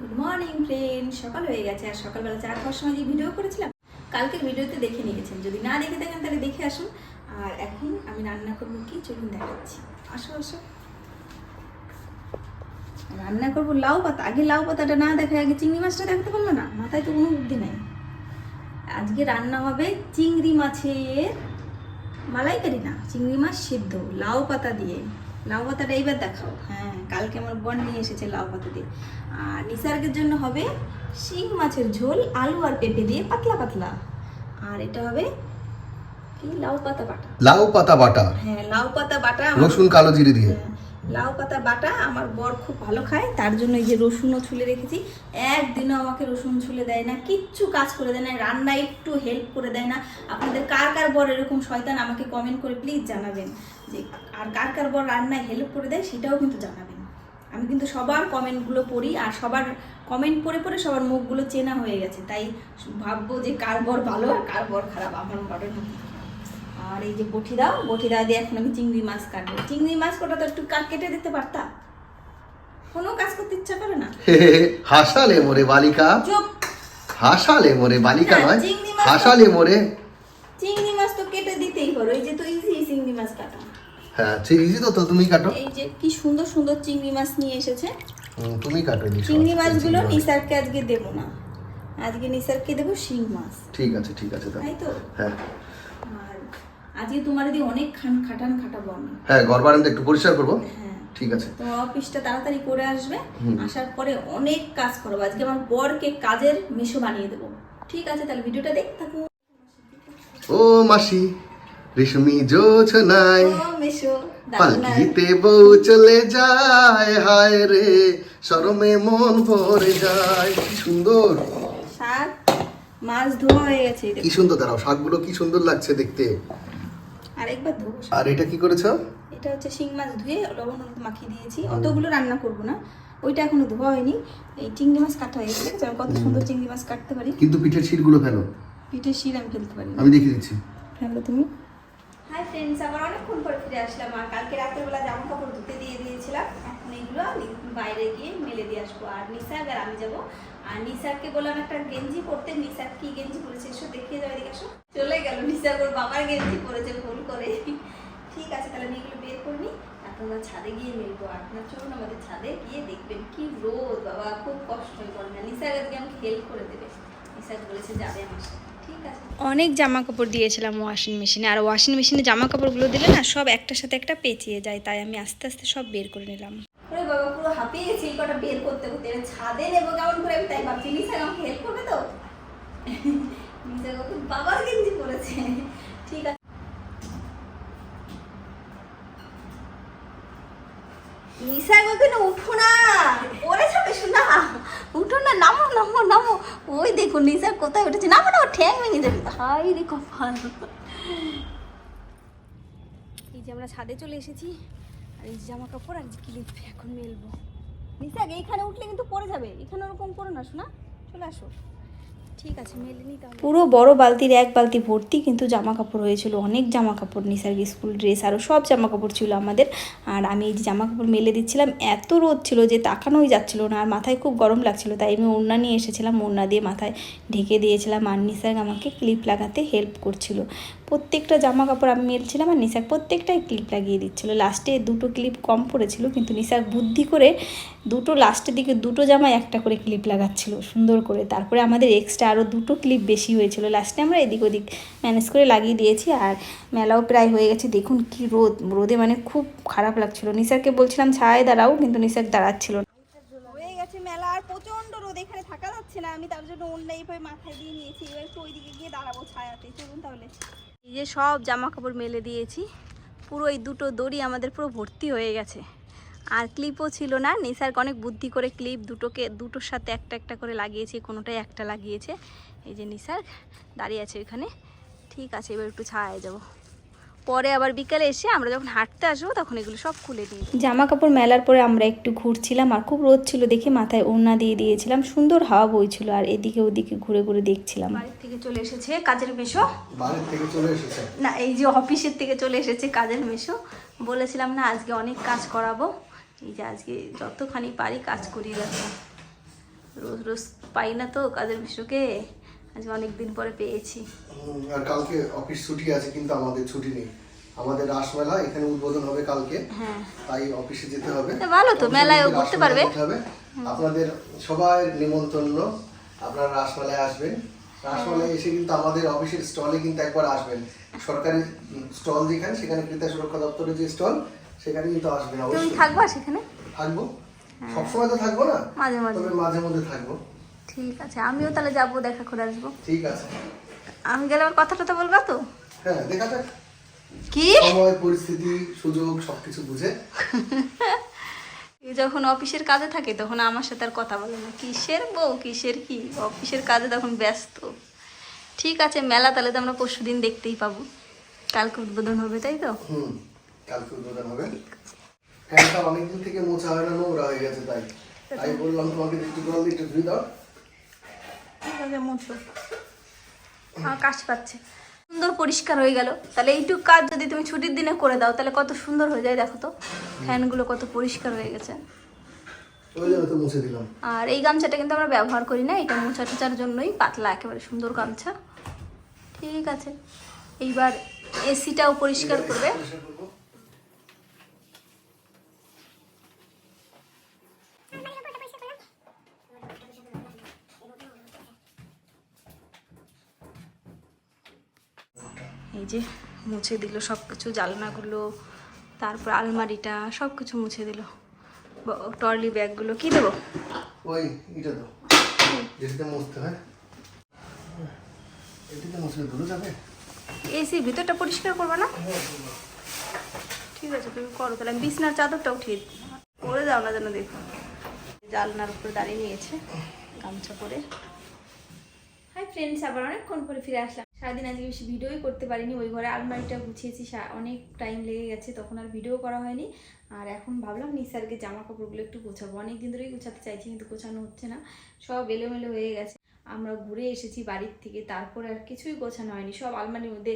Good morning friend সকাল হয়ে গেছে আর সকালবেলা চা খাওয়ার সময় যে ভিডিও করেছিলাম, কালকের ভিডিওতে দেখে নিয়েছেন। যদি না দেখে থাকেন, তাহলে দেখে আসুন। আর এখন আমি রান্না করব কি? চলুন দেখাচ্ছি। আসো আসো। রান্না করব লাউ পাতা। আগে লাউ পাতাটা না দেখে, আগে চিংড়ি মাছটা দেখতে পারল না? মাথায় তো কোনো বুদ্ধি নাই। আজকে রান্না হবে চিংড়ি মাছের মালাইকারি না, চিংড়ি মাছ সিদ্ধ, লাউ পাতা দিয়ে। লাউ পাতাটা এইবার দেখাও। হ্যাঁ কালকে আমার বন নিয়ে এসেছে লাউ পাতা দিয়ে। আর নিসার্গের জন্য হবে শিং মাছের ঝোল আলু আর পেঁপে দিয়ে পাতলা পাতলা। আর এটা হবে কি? লাউ পাতা বাটা। লাউ পাতা বাটা। হ্যাঁ লাউ পাতা বাটা। রসুন কালো জিরে দিয়ে। হ্যাঁ, লাউ পাতা বাটা আমার বর খুব ভালো খায়, তার জন্য এই যে রসুনও ছুলে রেখেছি। একদিনও আমাকে রসুন ছুলে দেয় না, কিচ্ছু কাজ করে দেয় না, রান্না একটু হেল্প করে দেয় না। আপনাদের কার কার বর এরকম শয়তান আমাকে কমেন্ট করে প্লিজ জানাবেন যে আর কার কার বর রান্নায় হেল্প করে দেয় সেটাও কিন্তু জানাবেন। আমি কিন্তু সবার কমেন্টগুলো পড়ি আর সবার কমেন্ট পড়ে পড়ে সবার মুখগুলো চেনা হয়ে গেছে, তাই ভাববো যে কার বর ভালো আর কার বর খারাপ, আমার বরের মতো। আর এই যে বটি দাও বটি দাও দিয়ে এখন আমি চিংড়ি মাছ কাটবো। চিংড়ি মাছ কটা তো একটু কাট কেটে দিতে পারতা? কোনো কাজ করতে ইচ্ছা করে না? হাসালে মোরে বালিকা। চুপ। হাসালে মোরে বালিকা নয় হাসালে মোরে চিংড়ি মাছ তো কেটে দিতেই পারো এই যে তো ইজি চিংড়ি মাছ কাটা। হ্যাঁ ঠিক আছে তো তো তুমি কাটো। এই যে কি সুন্দর সুন্দর চিংড়ি মাছ নিয়ে এসেছে। তুমি কাটো নি চিংড়ি মাছগুলো নিসারকে আজকে দেবো না। আজকে নিসারকে দেবো শিং মাছ। ঠিক আছে ঠিক আছে তাই তো? হ্যাঁ। আর আজকে তোমার দিদি অনেক খান খাটান খাটাবো আমি হ্যাঁ ঘর বারান্দা একটু পরিষ্কার করব? হ্যাঁ। ঠিক আছে। তোমার অফিসটা তাড়াতাড়ি করে আসবে আসার পরে অনেক কাজ করব। আজকে আমার বরকে কাজের মিশো বানিয়ে দেবো। ঠিক আছে তাহলে ভিডিওটা দেখতে থাকুন ও মাসি রেশমি জোছনায় পালকিতে বউ চলে যায় হায় রে শরমে মন ভরে যায়। কি সুন্দর। শাক মাছ ধোয়া হয়ে গেছে কি সুন্দর দাঁড়াও শাকগুলো কি সুন্দর লাগছে দেখতে। আরেকবার ধোবো আর এটা কি করেছ? এটা হচ্ছে শিং মাছ ধুয়ে লবণ হলুদ মাখিয়ে দিয়েছি। অতগুলো রান্না করব না। ওইটা এখনও ধোয়া হয়নি। এই চিংড়ি মাছ কাটা হয়ে গেছে। আমি কত সুন্দর চিংড়ি মাছ কাটতে পারি। কিন্তু পিঠের শিরগুলো ফেলো। পিঠের শির আমি ফেলতে পারি আমি দেখিয়ে দিচ্ছি। হ্যালো তুমি। হাই ফ্রেন্ডস আবার অনেকক্ষণ পরে ফিরে আসলাম। আর কালকে রাতের বেলা জামা কাপড় ধুতে দিয়ে দিয়েছিলাম। এখন এগুলো বাইরে গিয়ে মেলে দিয়ে আসব। আর নিসার আর আমি যাব। আর নিসারকে বললাম একটা গেঞ্জি পরতে। নিসার কি গেঞ্জি পরেছে? এসো দেখিয়ে যাবে এদিকে আসো চলে গেল নিসার ওর বাবার গেঞ্জি পরেছে। করে ঠিক আছে তাহলে আমি এগুলো বের করে নিই এখন আমরা ছাদে গিয়ে মিলবো। আপনার চলুন আমাদের ছাদে গিয়ে দেখবেন কি রোদ বাবা খুব কষ্ট করে না নিসার আজকে আমাকে হেল্প করে দেবে। নিসার বলেছে যাবে আমার সাথে ঠিক আছে? অনেক জামা কাপড় দিয়েছিলাম ওয়াশিং মেশিনে আর ওয়াশিং মেশিনে জামা কাপড়গুলো দিলে না সব একটার সাথে একটা পেঁচিয়ে যায় তাই আমি আস্তে আস্তে সব বের করে নিলাম। ওরে বাবা পুরো হাঁপিয়ে গেছি কটা বের করতে করতে ছাদে নেব কেমন করে? আমি তাই ভাবছি আমাকে হেল্প করবে তো? বাবার গেঞ্জি পরেছে। ঠিক আছে। উঠো না। পরে যাবে শোনা উঠো না, নামো নামো নামো। ওই দেখুন নিশা কোথায় উঠেছে? নামো না ঠ্যাং ভেঙে যাবে। হাই রে কপাল। এই যে আমরা ছাদে চলে এসেছি, আর এই জামা কাপড় আর ক্লিপ এখন মেলবো। নিশা এইখানে উঠলে কিন্তু পড়ে যাবে। এখানে ওরকম করো না, শোনা? চলে আসো। পুরো বড় বালতির এক বালতি ভর্তি কিন্তু জামা কাপড় হয়েছিল, অনেক জামা কাপড় নিসার স্কুল ড্রেস আরও সব জামা কাপড় ছিল আমাদের। আর আমি এই যে জামা কাপড় মেলে দিচ্ছিলাম, এত রোদ ছিল যে তাকানোই যাচ্ছিল না, আর মাথায় খুব গরম লাগছিল, তাই আমি ওড়না নিয়ে এসেছিলাম, ওড়না দিয়ে মাথায় ঢেকে দিয়েছিলাম, আর নিসার আমাকে ক্লিপ লাগাতে হেল্প করছিল। প্রত্যেকটা জামা কাপড় আমি মেলছিলাম, আর নিসাক প্রত্যেকটাই ক্লিপ লাগিয়ে দিচ্ছিল। লাস্টে দুটো ক্লিপ কম পড়েছিল, কিন্তু নিসাক বুদ্ধি করে দুটো লাস্টের দিকে দুটো জামায় একটা করে ক্লিপ লাগাচ্ছিল, সুন্দর করে। তারপরে আমাদের এক্সট্রা আরও দুটো ক্লিপ বেশি হয়েছিল। লাস্টে আমরা এদিক ওদিক ম্যানেজ করে লাগিয়ে দিয়েছি আর মেলাও প্রায় হয়ে গেছে। দেখুন কি রোদ, রোদে মানে খুব খারাপ লাগছিল। নিসারকে বলছিলাম, ছায় দাঁড়াও। কিন্তু নিসার দাঁড়াচ্ছিল না। হয়ে গেছে মেলা আর প্রচণ্ড রোদ, এখানে থাকা যাচ্ছে না। আমি তার জন্য অন্য এইভাবে মাথায় দিয়ে নিয়েছি। এবার একটু ওইদিকে গিয়ে দাঁড়াবো ছায়াতে। চলুন তাহলে। এই যে সব জামা কাপড় মেলে দিয়েছি। পুরো এই দুটো দড়ি আমাদের পুরো ভর্তি হয়ে গেছে। আর ক্লিপও ছিল না। নিসার্গ অনেক বুদ্ধি করে ক্লিপ দুটোকে দুটোর সাথে একটা একটা করে লাগিয়েছে কোনোটাই একটা লাগিয়েছে। এই যে নিসার্গ দাঁড়িয়ে আছে ওইখানে ঠিক আছে এবার একটু ছায়ায় যাব। পরে আবার বিকালে এসে আমরা যখন হাঁটতে আসব তখন এগুলো সব খুলে দিই জামা কাপড় মেলার পরে আমরা একটু ঘুরছিলাম আর খুব রোদ ছিল দেখে মাথায় ওড়না দিয়ে দিয়েছিলাম। সুন্দর হাওয়া বইছিল আর এদিকে ওদিকে ঘুরে ঘুরে দেখছিলাম। বাড়ির থেকে চলে এসেছে কাজের মেশো। বাড়ির থেকে চলে এসেছে। না এই যে অফিসের থেকে চলে এসেছে কাজের মেশো। বলেছিলাম না আজকে অনেক কাজ করাবো। এই যে আজকে যতখানি পারি কাজ করিয়ে রাখব। রোজ রোজ পাই না তো কাজের বিষয়কে আজকে অনেক দিন পরে পেয়েছি। আর কালকে অফিস ছুটি আছে কিন্তু আমাদের ছুটি নেই। আমাদের রাসমেলা এখানে উদ্বোধন হবে কালকে। হ্যাঁ। তাই অফিসে যেতে হবে। ভালো তো, মেলায় ঘুরতে পারবে। আপনাদের সবাই নিমন্ত্রণ আপনারা রাসমেলায় আসবেন। রাসমেলায় এসে কিন্তু আমাদের অফিসের স্টলে কিন্তু একবার আসবেন। সরকারি স্টল যেখানে সেখানে ক্রেতা সুরক্ষা দপ্তরের যে স্টল সেখানে কিন্তু আসবেন তুমি থাকবা সেখানে? থাকব। সবসময় তো থাকব না? মাঝে মাঝে। তবে মাঝে মধ্যে থাকব। ঠিক আছে আমিও তাহলে যাব দেখা করে আসব। ঠিক আছে। আমি গেলে আমার কথা টথা বলবা তো? হ্যাঁ দেখা যাক। কি? সময় পরিস্থিতি সুযোগ সবকিছু বুঝে। যখন অফিসের কাজে থাকে তখন আমার সাথে আর কথা বলে না। কিসের বউ কিসের কি? অফিসের কাজে তখন ব্যস্ত। ঠিক আছে মেলা তাহলে তো আমরা পরশু দিন দেখতেই পাবো। কালকে উদ্বোধন হবে তাই তো? হুম। কালকে উদ্বোধন হবে। ফ্যানটা অনেকদিন থেকে মোছা হয় না নোংরা হয়ে গেছে তাই। তাই বললাম তোমাকে একটু জল একটু ধুয়ে দাও। মুছো। কাজ পাচ্ছে। সুন্দর পরিষ্কার হয়ে গেল। তাহলে এইটুকু কাজ যদি তুমি ছুটির দিনে করে দাও তাহলে কত সুন্দর হয়ে যায় দেখো তো। ফ্যানগুলো কত পরিষ্কার হয়ে গেছে। আর এই গামছাটা কিন্তু আমরা ব্যবহার করি না এটা মোছা টোচার জন্যই পাতলা একেবারে সুন্দর গামছা। ঠিক আছে। এইবার এসিটাও পরিষ্কার করবে। যে মুছে দিল সব কিছু জালনাগুলো তারপর আলমারিটা সব কিছু মুছে দিল। ট্রলি ব্যাগগুলো কি দেবো? ওই এটা তো যেটাতে মুছতে হয়। এটাতে মুছলে ধুলো যাবে? এসির ভিতরটা পরিষ্কার করবে না? ঠিক আছে তুমি করো তাহলে। আমি বিছনার চাদরটা উঠিয়ে। পরে যাও না যেন দেখো। জালনার উপরে দাঁড়িয়ে নিয়েছে গামছা পরে। হাই ফ্রেন্ডস আবার অনেকক্ষণ পরে ফিরে আসলাম। সারাদিন আজকে বেশি ভিডিওই করতে পারিনি, ওই ঘরে আলমারিটা গুছিয়েছি অনেক টাইম লেগে গেছে, তখন আর ভিডিও করা হয়নি। আর এখন ভাবলাম নিসারকে জামা কাপড়গুলো একটু গোছাবো। অনেক দিন ধরেই গোছাতে চাইছি, কিন্তু গোছানো হচ্ছে না। সব এলোমেলো হয়ে গেছে। আমরা ঘুরে এসেছি বাড়ির থেকে, তারপর আর কিছুই গোছানো হয়নি। সব আলমারির মধ্যে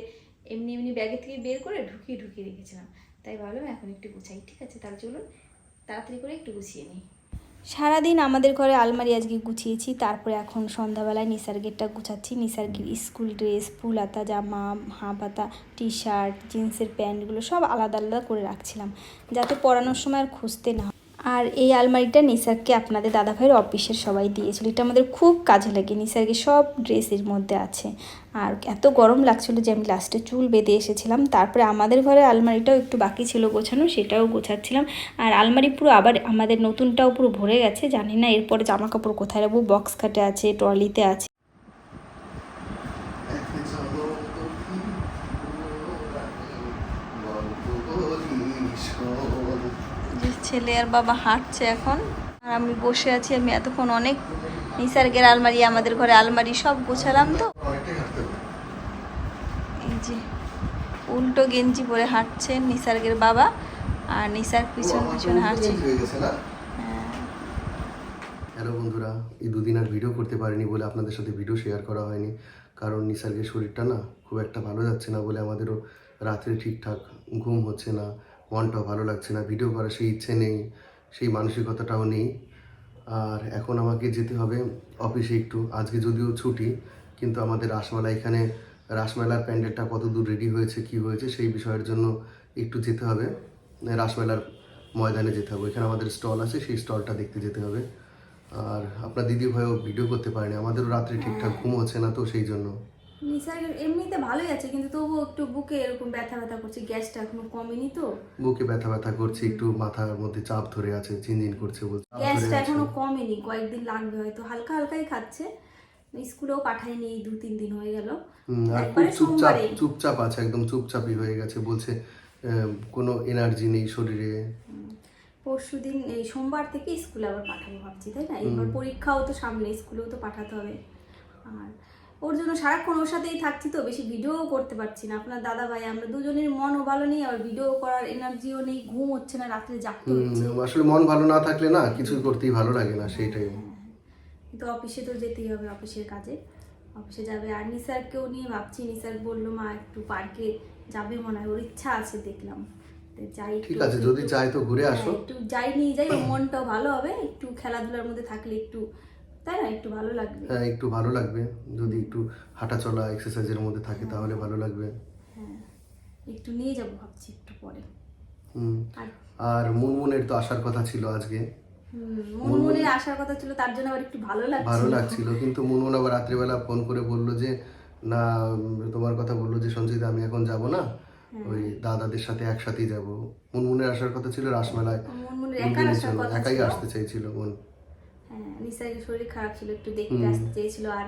এমনি এমনি ব্যাগে থেকে বের করে ঢুকিয়ে ঢুকিয়ে রেখেছিলাম। তাই ভাবলাম এখন একটু গুছাই, ঠিক আছে? তাহলে চলুন, তাড়াতাড়ি করে একটু গুছিয়ে নিই। সারাদিন আমাদের ঘরে আলমারি আজকে গুছিয়েছি, তারপরে এখন সন্ধ্যাবেলায় নিসার গেটটা গুছাচ্ছি নিসার স্কুল ড্রেস ফুল হাতা জামা হাঁপাতা টি শার্ট জিন্সের প্যান্টগুলো সব আলাদা আলাদা করে রাখছিলাম, যাতে পরানোর সময় আর খুঁজতে না। আর এই আলমারিটা নিসারকে আপনাদের দাদাভাইয়ের অফিসের সবাই দিয়েছিল। এটা আমাদের খুব কাজে লাগে, নিসারকে সব ড্রেসের মধ্যে আছে। আর এত গরম লাগছিল যে আমি লাস্টে চুল বেঁধে এসেছিলাম। তারপরে আমাদের ঘরে আলমারিটাও একটু বাকি ছিল গোছানো সেটাও গোছাচ্ছিলাম। আর আলমারি পুরো আবার আমাদের নতুনটাও পুরো ভরে গেছে, জানি না এরপরে জামা কাপড় কোথায় রাখব, বক্স খাটে আছে, ট্রলিতে আছে। যে ছেলে আর বাবা হাঁটছে এখন। আর আমি বসে আছি আমি এতক্ষণ অনেক নিসার্গের আলমারি আমাদের ঘরে আলমারি সব গোছালাম তো। এই যে উল্টো গেঞ্জি পরে হাঁটছেন নিসার্গের বাবা আর নিসার পিছন পিছন হাঁটছে। হ্যাঁ। হ্যালো বন্ধুরা এই দুদিন আর ভিডিও করতে পারিনি বলে আপনাদের সাথে ভিডিও শেয়ার করা হয়নি। কারণ নিসার্গের শরীরটা না খুব একটা ভালো যাচ্ছে না বলে আমাদেরও রাত্রে ঠিকঠাক ঘুম হচ্ছে না। মনটাও ভালো লাগছে না ভিডিও করার সেই ইচ্ছে নেই সেই মানসিকতাটাও নেই। আর এখন আমাকে যেতে হবে অফিসে একটু আজকে যদিও ছুটি কিন্তু আমাদের রাসমেলা এখানে রাসমেলার প্যান্ডেলটা কত দূর রেডি হয়েছে কি হয়েছে সেই বিষয়ের জন্য একটু যেতে হবে। রাসমেলার ময়দানে যেতে হবে এখানে আমাদের স্টল আছে সেই স্টলটা দেখতে যেতে হবে। আর আপনার দিদি ভাইও ভিডিও করতে পারেনি আমাদেরও রাত্রে ঠিকঠাক ঘুম হচ্ছে না তো সেই জন্য। নিসার্গের এমনিতে ভালোই আছে কিন্তু তবুও একটু বুকে এরকম ব্যথা ব্যথা করছে গ্যাসটা এখনও কমেনি তো। বুকে ব্যথা ব্যথা করছে একটু মাথার মধ্যে চাপ ধরে আছে ঝিনঝিন করছে বলছে গ্যাসটা এখনও কমেনি কয়েকদিন লাগবে হয়তো হালকা হালকাই খাচ্ছে। স্কুলেও পাঠায়নি এই দু তিন দিন হয়ে গেল। আর খুব চুপচাপ চুপচাপ আছে একদম চুপচাপই হয়ে গেছে বলছে কোনো এনার্জি নেই শরীরে। পরশু দিন এই সোমবার থেকে স্কুলে আবার পাঠাবো ভাবছি তাই না? এবার পরীক্ষাও তো সামনে স্কুলেও তো পাঠাতে হবে। আর ওর জন্য সারাক্ষণ ওর সাথেই থাকছি তো বেশি ভিডিও করতে পারছি না। আপনার দাদা ভাই আমরা দুজনের মনও ভালো নেই আর ভিডিও করার এনার্জিও নেই ঘুম হচ্ছে না রাত্রে জাগতে হচ্ছে। আসলে মন ভালো না থাকলে না কিছুই করতেই ভালো লাগে না সেইটাই। কিন্তু অফিসে তো যেতেই হবে অফিসের কাজে। অফিসে যাবে আর নিসারকেও নিয়ে ভাবছি নিসার বলল মা একটু পার্কে যাবে মনে হয় ওর ইচ্ছা আছে দেখলাম। যাই ঠিক আছে যদি চাই তো ঘুরে আসো। হ্যাঁ, একটু যাই নিয়ে যাই মনটাও ভালো হবে। একটু খেলাধুলার মধ্যে থাকলে একটু তাই না? একটু ভালো লাগবে। হ্যাঁ একটু ভালো লাগবে। যদি একটু হাঁটা চলা এক্সারসাইজের মধ্যে থাকে তাহলে ভালো লাগবে। হ্যাঁ। একটু নিয়ে যাব ভাবছি একটু পরে। হুম। আর মুনমুনের তো আসার কথা ছিল আজকে। মুনমুনের আসার কথা ছিল তার জন্য আবার একটু ভালো লাগছে ভালো লাগছিল কিন্তু মুনমুন আবার রাত্রিবেলা ফোন করে বলল যে না তোমার কথা বলল যে সঞ্চিতা আমি এখন যাব না। ওই দাদাদের সাথে একসাথেই যাব। মুনমুনের আসার কথা ছিল রাসমেলায়। একাই আসতে চাইছিল মন। হ্যাঁ শরীর খারাপ ছিল একটু দেখতে আসতে চেয়েছিল আর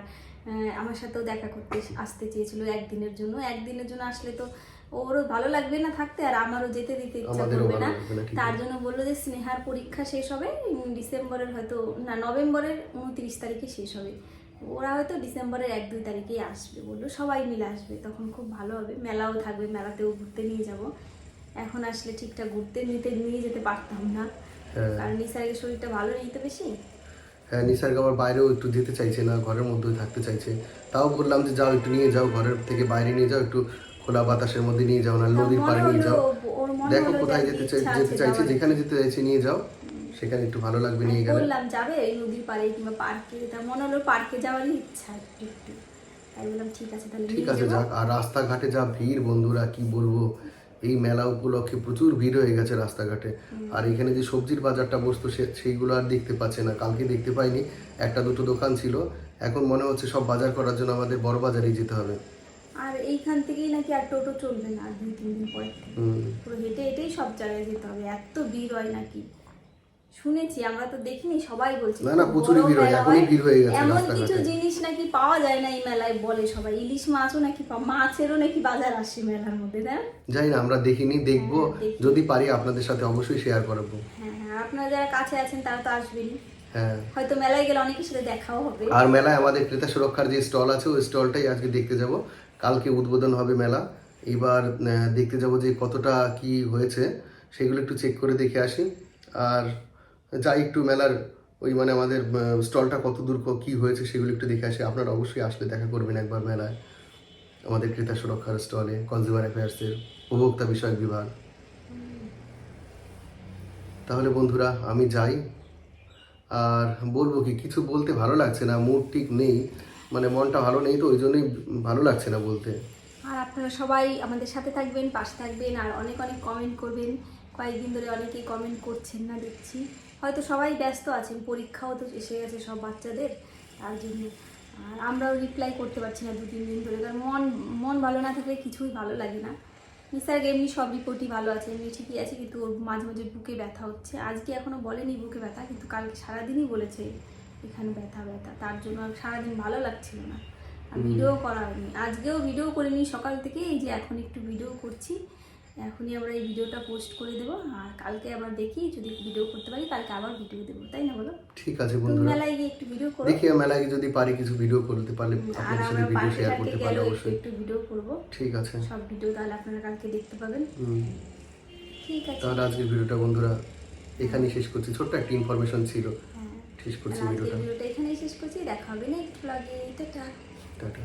আমার সাথেও দেখা করতে আসতে চেয়েছিল একদিনের জন্য। একদিনের জন্য আসলে তো ওরও ভালো লাগবে না থাকতে আর আমারও যেতে দিতে ইচ্ছা করবে না। তার জন্য বলল যে স্নেহার পরীক্ষা শেষ হবে ডিসেম্বরের হয়তো না নভেম্বরের উনত্রিশ তারিখে শেষ হবে। ওরা হয়তো ডিসেম্বরের এক দুই তারিখেই আসবে বলল সবাই মিলে আসবে তখন খুব ভালো হবে। মেলাও থাকবে মেলাতেও ঘুরতে নিয়ে যাব। এখন আসলে ঠিকঠাক ঘুরতে নিতে নিয়ে যেতে পারতাম না। হ্যাঁ। কারণ নিসারের শরীরটা ভালো নেই তো বেশি? হ্যাঁ নিসার্গ আবার বাইরেও একটু যেতে চাইছে না ঘরের মধ্যেই থাকতে চাইছে। তাও বললাম যে যাও একটু নিয়ে যাও ঘরের থেকে বাইরে নিয়ে যাও একটু খোলা বাতাসের মধ্যে নিয়ে যাও না নদীর পাড়ে নিয়ে যাও। দেখো কোথায় যেতে চাই যেতে চাইছে যেখানে যেতে চাইছে নিয়ে যাও সেখানে একটু ভালো লাগবে নিয়ে গেলে। বললাম যাবে এই নদীর পাড়ে কিংবা পার্কে? তা মনে হলো পার্কে যাওয়ারই ইচ্ছা একটু একটু। তাই বললাম ঠিক আছে তাহলে ঠিক আছে যাক আর রাস্তাঘাটে যা ভিড় বন্ধুরা কি বলব? এই মেলা উপলক্ষে প্রচুর ভিড় হয়ে গেছে রাস্তাঘাটে। আর এখানে যে সবজির বাজারটা বসতো সেইগুলো আর দেখতে পাচ্ছে না। কালকে দেখতে পাইনি একটা দুটো দোকান ছিল। এখন মনে হচ্ছে সব বাজার করার জন্য আমাদের বড় বাজারেই যেতে হবে। আর এইখান থেকেই নাকি আর টোটো চলবে না আর দুই তিন দিন পরে। পুরো হেঁটে হেঁটেই সব জায়গায় যেতে হবে। এত ভিড় হয় নাকি? শুনেছি আমরা তো দেখিনি সবাই বলছে না, না, প্রচুর ভিড় হয়, এখনই ভিড় হয়ে গেছে এমন কিছু জিনিস নাকি পাওয়া যায় না এই মেলায় বলে সবাই। ইলিশ মাছও নাকি মাছেরও নাকি বাজার আসে মেলার মধ্যে তাই না? যাই না আমরা দেখিনি দেখব। হ্যাঁ, যদি পারি আপনাদের সাথে অবশ্যই শেয়ার করাবো। হ্যাঁ হ্যাঁ আপনারা যারা কাছে আছেন তারা তো আসবেনই। হ্যাঁ। হয়তো মেলায় গেলে অনেকের সাথে দেখাও হবে। আর মেলায় আমাদের ক্রেতা সুরক্ষার যে স্টল আছে ওই স্টলটাই আজকে দেখতে যাব। কালকে উদ্বোধন হবে মেলা। এবার দেখতে যাব যে কতটা কি হয়েছে সেগুলো একটু চেক করে দেখে আসি। আর যাই একটু মেলার ওই মানে আমাদের স্টলটা কত দূর ক- হয়েছে সেগুলো একটু দেখে আসি। আপনারা অবশ্যই আসলে দেখা করবেন একবার মেলায়। আমাদের ক্রেতা সুরক্ষার স্টলে কনজিউমার অ্যাফেয়ার্সের উপভোক্তা বিষয়ক বিভাগ। তাহলে বন্ধুরা, আমি যাই। আর বলব কি, কিছু বলতে ভালো লাগছে না মুড ঠিক নেই। মানে মনটা ভালো নেই তো, ওই জন্যই ভালো লাগছে না বলতে। আর আপনারা সবাই আমাদের সাথে থাকবেন, পাশে থাকবেন, আর অনেক অনেক কমেন্ট করবেন। কয়েকদিন ধরে অনেকেই কমেন্ট করছেন না, দেখছি। হয়তো সবাই ব্যস্ত আছেন পরীক্ষাও তো এসে গেছে সব বাচ্চাদের তার জন্য আর আমরাও রিপ্লাই করতে পারছি না দু তিন দিন ধরে কারণ মন মন ভালো না থাকলে কিছুই ভালো লাগে না। নিসার্গ এমনি সব রিপোর্টই ভালো আছে এমনি ঠিকই আছে কিন্তু ওর মাঝে মাঝে বুকে ব্যথা হচ্ছে। আজকে এখনও বলেনি বুকে ব্যথা কিন্তু কালকে সারাদিনই বলেছে এখানে ব্যথা ব্যথা তার জন্য আর সারাদিন ভালো লাগছিল না। আর ভিডিও করা হয়নি। আজকেও ভিডিও করিনি সকাল থেকে এই যে এখন একটু ভিডিও করছি। এখনই আমরা এই ভিডিওটা পোস্ট করে দেবো। আর কালকে আবার দেখি যদি ভিডিও করতে পারি কালকে আবার ভিডিও দেবো। তাই না বলো? ঠিক আছে বন্ধুরা। মেলায় গিয়ে একটু ভিডিও করো। দেখি মেলায় গিয়ে যদি পারি কিছু ভিডিও করতে পারলে আপনাদের সাথে ভিডিও শেয়ার করতে পারলে অবশ্যই। একটু ভিডিও করব। ঠিক আছে। সব ভিডিও তাহলে আপনারা কালকে দেখতে পাবেন। হুম। ঠিক আছে। তাহলে আজকের ভিডিওটা বন্ধুরা এখানেই শেষ করছি। ছোট্ট একটা ইনফরমেশন ছিল। হ্যাঁ। শেষ করছি ভিডিওটা। ভিডিওটা এখানেই শেষ করছি। দেখা হবে না একটু লাগে টাটা। টাটা।